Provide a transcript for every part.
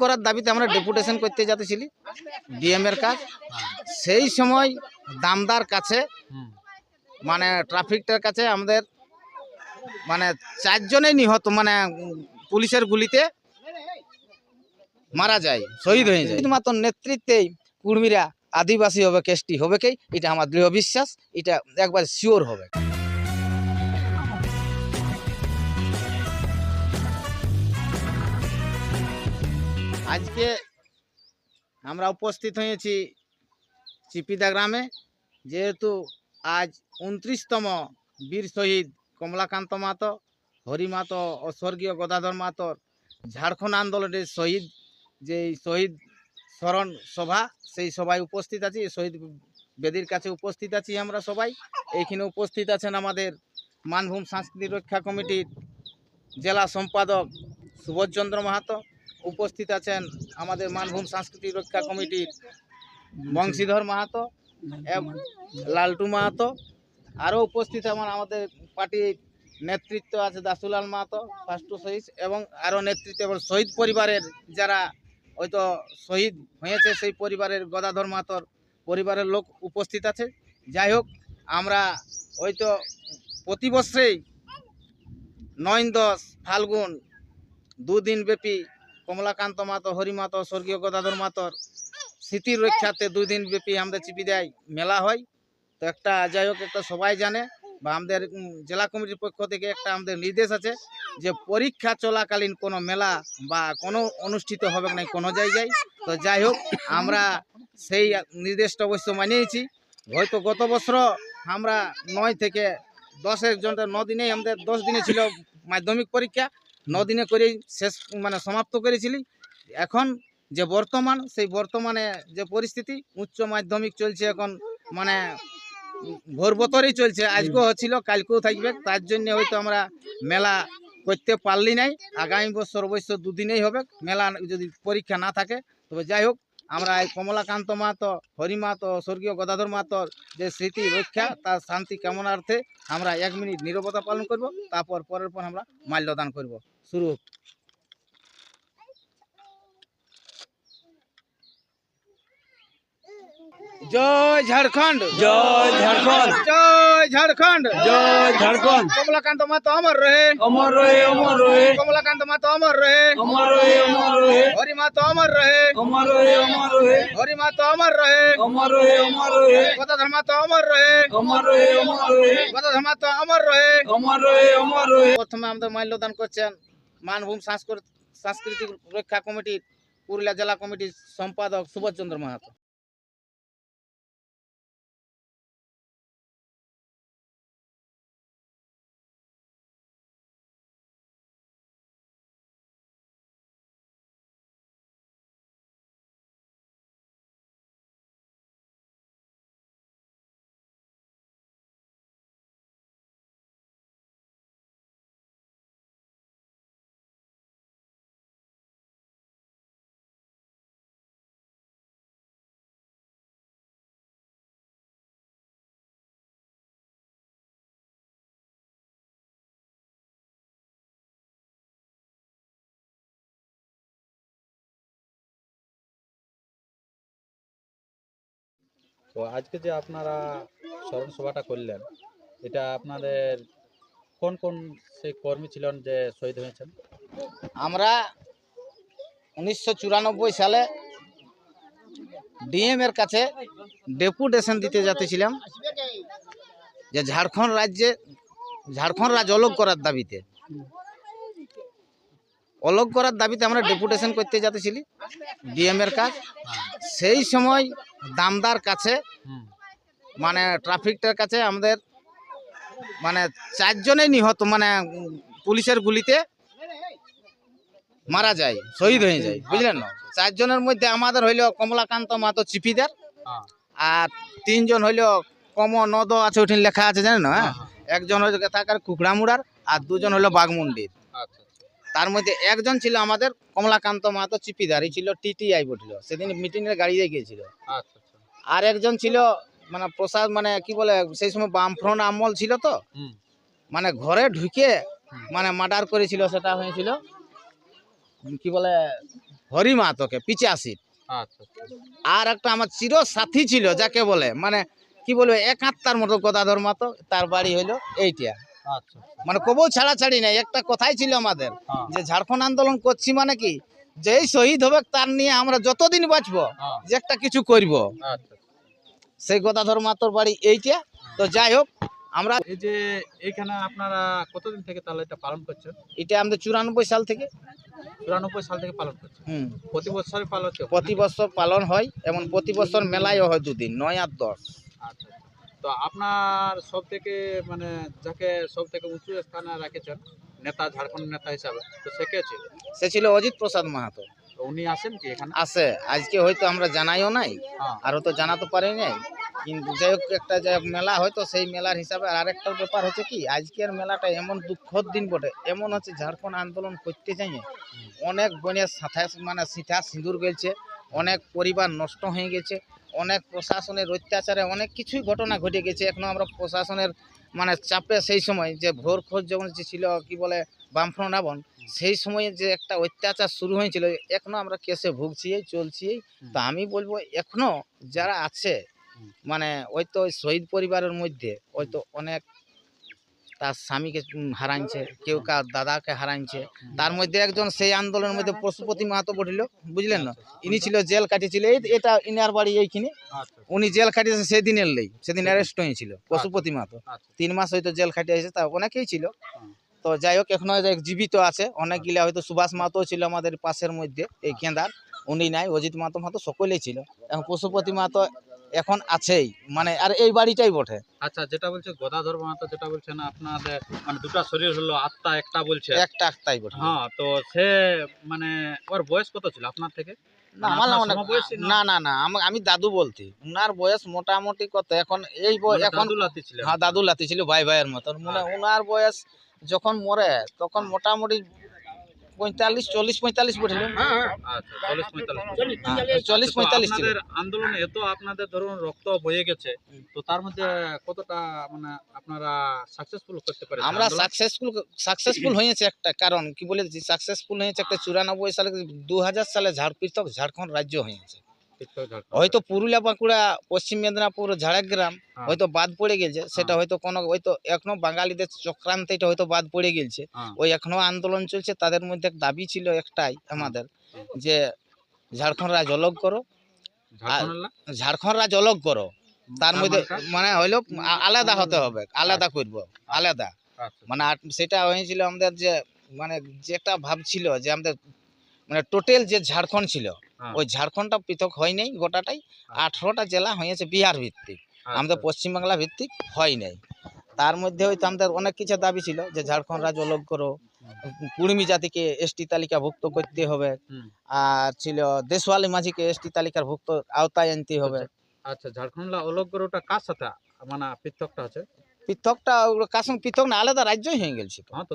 করার দাবিতে আমরা ডেপুটেশন করতে যাতেছিলি ডিএম এর কাজ। সেই সময় দামদার কাছে মানে ট্রাফিকটার কাছে আমাদের মানে চারজনেই নিহত মানে পুলিশের গুলিতে মারা যায়, শহীদ হয়ে যায়। মাত্র নেতৃত্বেই কুর্মীরা আদিবাসী হবে কেসটি হবে কি? এটা আমার দৃঢ় বিশ্বাস, এটা একবার শিওর হবে। আজকে আমরা উপস্থিত হয়েছি চিপিদা গ্রামে, যেহেতু আজ উনত্রিশতম বীর শহীদ কমলাকান্ত মাতো, হরি মাতো ও স্বর্গীয় গদাধর মাতর ঝাড়খণ্ড আন্দোলনের শহীদ যে শহীদ স্মরণ সভা, সেই সভায় উপস্থিত আছি শহীদ বেদির কাছে উপস্থিত আছি আমরা সবাই। এইখানে উপস্থিত আছেন আমাদের মানভূম সাংস্কৃতিক রক্ষা কমিটির জেলা সম্পাদক সুবোধচন্দ্র মাহাতো উপস্থিত আছেন আমাদের মানভূম সাংস্কৃতিক রক্ষা কমিটির বংশীধর মাহাতো এবং লালটু মাহাতো। আরও উপস্থিত আমার আমাদের পার্টির নেতৃত্ব আছে দাসুলাল মাহাতো ফার্স্ট শহীদ এবং আরও নেতৃত্ব এবং শহীদ পরিবারের যারা হয়তো শহীদ হয়েছে সেই পরিবারের গদাধর মাহাতোর পরিবারের লোক উপস্থিত আছে। যাই হোক আমরা হয়তো প্রতি বছরেই নয় দশ ফাল্গুন দুদিন ব্যাপী কমলাকান্ত মাতো হরি মাতো স্বর্গীয় গদাধর মাতর, স্মৃতির রক্ষাতে দুই দিন ব্যাপী আমাদের চিপি দেয় মেলা হয়। তো একটা যাই হোক, একটা সবাই জানে বা আমাদের জেলা কমিটির পক্ষ থেকে একটা আমাদের নির্দেশ আছে যে পরীক্ষা চলাকালীন কোনো মেলা বা কোনো অনুষ্ঠিত হবে না কোনো জায়গায়। তো যাই হোক, আমরা সেই নির্দেশটা অবশ্য মানিয়েছি। হয়তো গত বছর আমরা নয় থেকে দশের জনটা ন দিনেই আমাদের দশ দিনে ছিল মাধ্যমিক পরীক্ষা। দিনে করেই শেষ মানে সমাপ্ত করেছিলি। এখন যে বর্তমান, সেই বর্তমানে যে পরিস্থিতি, উচ্চ মাধ্যমিক চলছে এখন মানে ভোর বতরেই চলছে। আজকেও হচ্ছিল, কালকেও থাকবে। তার জন্য হয়তো আমরা মেলা করতে পারলি নাই। আগামী বছর অবশ্য দুদিনেই হবে। মেলা যদি পরীক্ষা না থাকে, তবে যাই হোক, আমরা এই কমলাকান্ত মাহাতো, হরি মাহাতো, স্বর্গীয় গদাধর মাহাতোর যে স্মৃতি রক্ষা, তার শান্তি কামনার্থে আমরা এক মিনিট নীরবতা পালন করব। তারপর পরের পর আমরা মাল্যদান করব। শুরু হোক। জয় ঝাড়খণ্ড জয় ঝাড়খণ্ড জয় ঝাড়খণ্ড জয় ঝাড়খণ্ড কমলাকান্ত মাতো অমর রহে অমর রহে অমর রহে কমলাকান্ত মাতো অমর রহে অমর রহে অমর রহে হরি মাতো অমর রহে অমর রহে অমর রহে হরি মাতো অমর রহে অমর রহে অমর রহে গদাধর মাতো অমর রহে অমর রহে অমর রহে গদাধর মাতো অমর রহে অমর রহে অমর রহে প্রথমে আমাদের মাল্যদান করছেন মানভূম সাংস্কৃতিক সাংস্কৃতিক রক্ষা কমিটির পুরুলিয়া জেলা কমিটির সম্পাদক সুভাষচন্দ্র মাহাতো। তো আজকে যে আপনারা স্মরণ সভাটা করলেন, এটা আপনাদের কোন কোন সেই কর্মী ছিলেন যে শহীদ হয়েছেন? আমরা উনিশশো চুরানব্বই সালে ডিএম এর কাছে ডেপুটেশন দিতে যাতেছিলাম যে ঝাড়খণ্ড রাজ্যে, ঝাড়খণ্ড রাজ্য অলগ করার দাবিতে। অলগ করার দাবিতে আমরা ডেপুটেশন করতে যাতেছিলি ডিএম এর কাজ। সেই সময় দামদার কাছে মানে ট্রাফিকটার কাছে আমাদের মানে চারজনেই নিহত মানে পুলিশের গুলিতে মারা যায় শহীদ হয়ে যায় বুঝলেন না চারজনের মধ্যে আমাদের হইল কমলাকান্ত মাতো চিপিদার হ্যাঁ। আর তিনজন হইল কম নদ আছে ওখানে লেখা আছে জানেন না হ্যাঁ? একজন হইল থাকার কুকড়ামুড়ার আর দুজন হইল বাঘমুন্ডির তার মধ্যে একজন ছিল আমাদের কমলাকান্ত মাহাতো চিপিদার ছিল টিটিআই বটিল সেদিন মিটিংয়ে গাড়িতে গিয়েছিল। আচ্ছা আচ্ছা। আর একজন ছিল মানে প্রসাদ মানে কি বলে সেই সময় বামফ্রন্ট আমল ছিল তো। মানে ঘরে ঢুকে মানে মার্ডার করেছিল সেটা হয়েছিল। কি বলে হরি মাহাতোকে পিচাশির আচ্ছা আর একটা আমার চির সাথী ছিল যাকে বলে মানে কি বলবে এক আত্মার মতো গদাধর মাতো তার বাড়ি হইল এইটা মানে কবও ছাড়াছাড়ি নাই। একটা কথাই ছিল আমাদের হ্যাঁ। যে ঝাড়খণ্ড আন্দোলন করছি মানে কি? যেই শহীদ হবে তার নিয়ে আমরা যতদিন বাঁচবো হ্যাঁ। যে একটা কিছু করব। আচ্ছা। সেই গদাধর মাতোর বাড়ি এইটা। তো যাই হোক আমরা এই যে এইখানে আপনারা কতদিন থেকে তাহলে এটা পালন করছেন? এটা আমাদের চুরানব্বই সাল থেকে। চুরানব্বই সাল থেকে পালন করছেন? হুম। প্রতি বছর পালন প্রতি বছর পালন হয় এবং প্রতি বছর মেলায়ও হয় দুদিন নয় আর দশ। আচ্ছা আচ্ছা। তো আপনার সব থেকে মানে যাকে সব থেকে উঁচু স্থানে রেখেছেন নেতা ঝাড়খণ্ড নেতা হিসাবে তো সে কে ছিল? সে ছিল অজিত প্রসাদ মাহাতো। তো উনি আসেন কি এখানে? আছে আজকে হয়তো আমরা জানাইও নাই হ্যাঁ। আরও তো জানাতে পারি নাই কিন্তু যাই হোক একটা যাই হোক মেলা হয়তো সেই মেলার হিসাবে আর একটা ব্যাপার হচ্ছে কি আজকের মেলাটা এমন দুঃখর দিন বটে এমন হচ্ছে ঝাড়খণ্ড আন্দোলন করতে যাইয়ে অনেক বনের সাথে মানে সিঠা সিঁদুর গেছে অনেক পরিবার নষ্ট হয়ে গেছে অনেক প্রশাসনের অত্যাচারে অনেক কিছুই ঘটনা ঘটে গেছে। এখনও আমরা প্রশাসনের মানে চাপে সেই সময় যে ভোর খোঁজ যখন যে ছিল কি বলে বামফ্রন্ট আবন সেই সময়ে যে একটা অত্যাচার শুরু হয়েছিল এখনও আমরা কেসে ভুগছি চলছি। তা আমি বলব এখনও যারা আছে মানে ওই তো ওই শহীদ পরিবারের মধ্যে ওই তো অনেক তার স্বামীকে হারাইছে কেউ কার দাদাকে হারাইছে। তার মধ্যে একজন সেই আন্দোলনের মধ্যে পশুপতি মাহাতো বলিল বুঝলেন না? ইনি ছিল জেল কাটিয়েছিল এই এটা ইনার বাড়ি এইখানে। আচ্ছা উনি জেল খাটিয়েছে সেদিনের লেই সেদিন অ্যারেস্ট হয়েছিল পশুপতি মাহাতো। আচ্ছা। তিন মাস হয়তো জেল খাটিয়েছে তা অনেকেই ছিল। তো যাই হোক এখনও যে জীবিত আছে। অনেকগুলা হয়তো সুভাষ মাহাতো ছিল আমাদের পাশের মধ্যে এই কেন্দার। উনি নাই অজিত মাহাতো মাহাতো সকলেই ছিল। এখন পশুপতি মাহাতো এখন আছেই। মানে আর এই বাড়িটাই বটে। আচ্ছা যেটা বলছে গদাধর মাহাতো যেটা বলছেন আপনাদের মানে দুটো শরীর হলো আত্মা একটা বলছে। একটা একটাই বটে। হ্যাঁ তো সে মানে ওর বয়স কত ছিল আপনার থেকে? না মানে না? না আমা- দাদু বলতি উনার বয়স মোটামুটি কত? এখন এই বয়- মানে এখন দাদু লাতি ছিলেন। হ্যাঁ দাদু লাতি ছিল ভাই ভাইয়ের মতন। মানে আচ্ছা। উনার বয়স যখন মরে তখন মোটামুটি পঁয়তাল্লিশ চল্লিশ পঁয়তাল্লিশ বটে আচ্ছা চল্লিশ পঁয়তাল্লিশ। চল্লিশ পঁয়তাল্লিশ ছিল। আন্দোলনে এত আপনাদের ধরুন রক্ত বয়ে গেছে তো তার মধ্যে কতটা মানে আপনারা সাকসেসফুল করতে পারেন? আমরা সাকসেসফুল সাকসেসফুল হয়েছে একটা কারণ কি বলে সাকসেসফুল হয়েছে একটা চুরানব্বই সালে দু হাজার সালে ঝাড় পৃথক ঝাড়খণ্ড রাজ্য হয়েছে। হয়তো পুরুলিয়া বাঁকুড়া পশ্চিম মেদিনীপুর ঝাড়গ্রাম হ্যাঁ। হয়তো বাদ পড়ে গেছে। সেটা হয়তো কোনো হয়তো এখনও বাঙালিদের চক্রান্তে এটা হয়তো বাদ পড়ে গেছে। হ্যাঁ। ওই এখনও আন্দোলন চলছে তাদের মধ্যে দাবি ছিল একটাই আমাদের যে ঝাড়খণ্ড রাজ অলগ করো। ঝাড়খণ্ড রাজ অলগ করো। তার মধ্যে মানে হইল আলাদা হতে হবে আলাদা করব আলাদা। আচ্ছা, মানে সেটা হয়েছিল আমাদের যে মানে যেটা ভাবছিল যে আমাদের মানে টোটাল যে ঝাড়খণ্ড ছিল হ্যাঁ। ওই ঝাড়খণ্ডটা পৃথক হয় নাই গোটাটাই আঠারোটা জেলা হয়েছে বিহার ভিত্তিক। আমাদের পশ্চিমবাংলা ভিত্তিক হয় নাই। তার মধ্যে হয়তো আমাদের অনেক কিছু দাবি ছিল যে ঝাড়খণ্ড রাজ্য অলগ করো কুড়মি জাতিকে এসটি তালিকাভুক্ত করতে হবে। আর ছিল দেশওয়ালি মাঝিকে এসটি তালিকার ভুক্ত আওতায় আনতে হবে। আচ্ছা ঝাড়খণ্ড অলগ ওটা কার সাথে মানে পৃথকটা আছে পৃথকটা কার সঙ্গে পৃথক না আলাদা রাজ্যই হয়ে গেছে তো। হ্যাঁ তো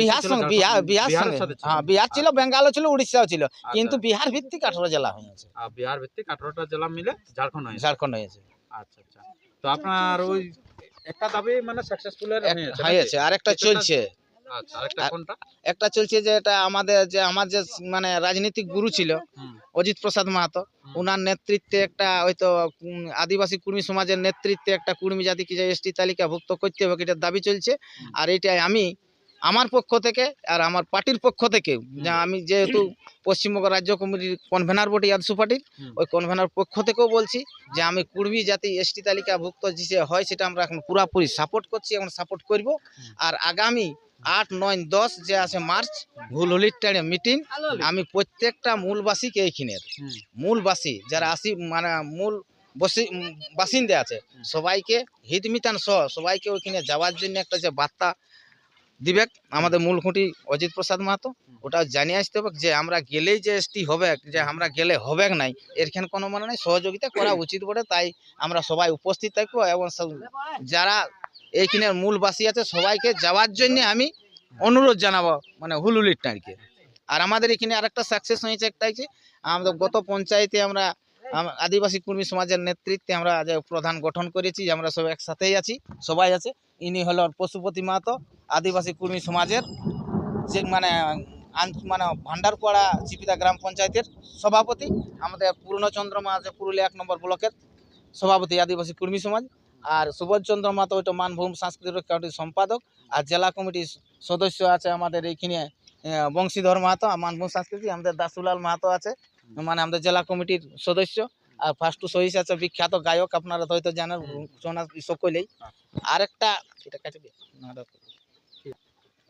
বিহার সঙ্গে বিহার বিহার সঙ্গে। ছিল? হ্যাঁ বিহার ছিল বেঙ্গালও ছিল উড়িষ্যাও ছিল। আচ্ছা, কিন্তু বিহার ভিত্তিক আঠারো জেলা হয়েছে আর বিহার ভিত্তিক আঠারোটা জেলা মিলে ঝাড়খণ্ড হয়েছে ঝাড়খণ্ড হয়েছে আচ্ছা আচ্ছা। তো আপনার ওই একটা দাবি মানে সাকসেসফুল হয়েছে আর একটা চলছে। আচ্ছা একটা চলছে যে এটা আমাদের যে আমার যে মানে রাজনৈতিক গুরু ছিল অজিত প্রসাদ মাহাতো। ওনার নেতৃত্বে একটা হয়তো আদিবাসী কুর্মী সমাজের নেতৃত্বে একটা কুর্মী জাতিকে যে এসটি তালিকাভুক্ত করতে হবে এটার দাবি চলছে। আর এটাই আমি আমার পক্ষ থেকে আর আমার পার্টির পক্ষ থেকে যে আমি যেহেতু পশ্চিমবঙ্গ রাজ্য কমিটির কনভেনার বটি ইয়াদসু পার্টির ওই কনভেনার পক্ষ থেকেও বলছি যে আমি কুর্মী জাতি এসটি তালিকাভুক্ত যে হয় সেটা আমরা এখন পুরাপুরি সাপোর্ট করছি এখন সাপোর্ট করব। আর আগামী আট নয় দশ যে আছে মার্চ হুলহুলির টাইমে মিটিং আমি প্রত্যেকটা মূলবাসীকে এইখানের মূলবাসী যারা আসি মানে মূল বাসিন্দা আছে সবাইকে হিতমিতান সহ সবাইকে ওইখানে যাওয়ার জন্য একটা যে বার্তা দিবে আমাদের মূল খুঁটি অজিত প্রসাদ মাহাতো ওটা জানিয়ে আসতে হবে যে আমরা গেলেই যে এসটি হবে যে আমরা গেলে হবে নাই এরখানে কোনো মানে নাই সহযোগিতা করা উচিত বলে তাই আমরা সবাই উপস্থিত থাকব এবং যারা এইখানের মূলবাসী আছে সবাইকে যাওয়ার জন্য আমি অনুরোধ জানাব মানে হুলুলির টাঁড়কে আর আমাদের এখানে আরেকটা সাকসেস হয়েছে একটা আমাদের গত পঞ্চায়েতে আমরা আম- আদিবাসী কর্মী সমাজের নেতৃত্বে আমরা আজ প্রধান গঠন করেছি আমরা সব একসাথেই আছি, সবাই আছে। ইনি হল পশুপতি মাহাতো, আদিবাসী কর্মী সমাজের যে মানে মানে ভান্ডারপাড়া চিপিদা গ্রাম পঞ্চায়েতের সভাপতি, আমাদের পূর্ণচন্দ্র মাহাতো, পুরুলিয়া এক নম্বর ব্লকের সভাপতি আদিবাসী কুর্মী সমাজ। আর সুবোধচন্দ্র মাহাতো, ওইটা মানভূম সাংস্কৃতিক কমিটির সম্পাদক। আর জেলা কমিটির সদস্য আছে আমাদের এইখানে বংশীধর মাহাতো মানভূম সাংস্কৃতিক, আমাদের দাসুলাল মাহাতো আছে। মানে আমাদের জেলা কমিটির সদস্য আর ফার্স্ট টু সহিস আছে বিখ্যাত গায়ক আপনারা হয়তো জানেন শোনা সকলেই আরেকটা এটা কেটে দিও। না, এটা-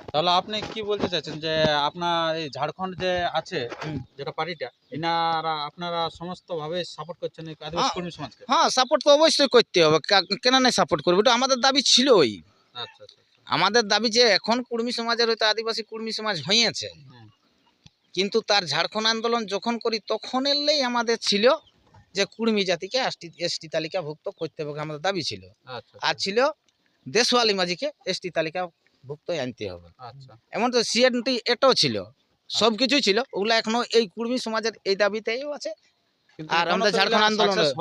তাহলে আপনি কি বলতে চাইছেন যে আপনার এই ঝাড়খণ্ড যে আছে যেটা পার্টিটা এনারা আপনারা সমস্ত ভাবে সাপোর্ট করছেন হ্যাঁ। কর্মী সমাজকে হ্যাঁ সাপোর্ট তো অবশ্যই করতে হবে কেন নাই সাপোর্ট করবে এটা আমাদের দাবি ছিলই আচ্ছা আচ্ছা আচ্ছা। আমাদের দাবি যে এখন কুর্মী সমাজের হয়তো আদিবাসী কুর্মী সমাজ হয়েছে। কিন্তু তার ঝাড়খণ্ড আন্দোলন যখন করি তখন এলেই আমাদের ছিল যে কুর্মী জাতিকে এসটি এসটি তালিকাভুক্ত করতে হবে আমাদের দাবি ছিল। আচ্ছা আর ছিল দেশওয়ালি মাঝিকে এসটি তালিকাভুক্ত আনতে হবে। আচ্ছা। এমন তো সিএনটি এটাও ছিল সব কিছুই ছিল ওগুলো এখনও এই কুর্মী সমাজের এই দাবিতেই আছে। আর আমাদের ঝাড়খণ্ড আন্দোলনে-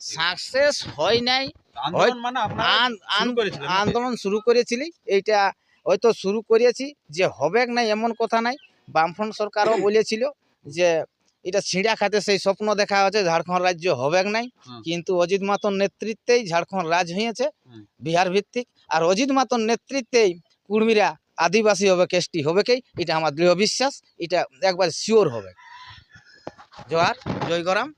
সাকসেস হয় নাই। আন্দোলন মানে শুরু? আন্দোলন শুরু করেছিলি এইটা হয়তো শুরু করেছি যে হবে নাই এমন কথা নাই। বামফ্রন্ট সরকারও বলেছিল যে এটা ছিঁড়া খাতে সেই স্বপ্ন দেখা হচ্ছে ঝাড়খণ্ড রাজ্য হবে নাই। কিন্তু অজিত মাতর নেতৃত্বেই ঝাড়খণ্ড রাজ হয়েছে। বিহার ভিত্তিক। আর অজিত মাতন নেতৃত্বেই কুর্মীরা আদিবাসী হবে কেষ্টি হবে কি এটা আমার দৃঢ় বিশ্বাস এটা একবার শিওর হবে। জোহার জয় গরাম।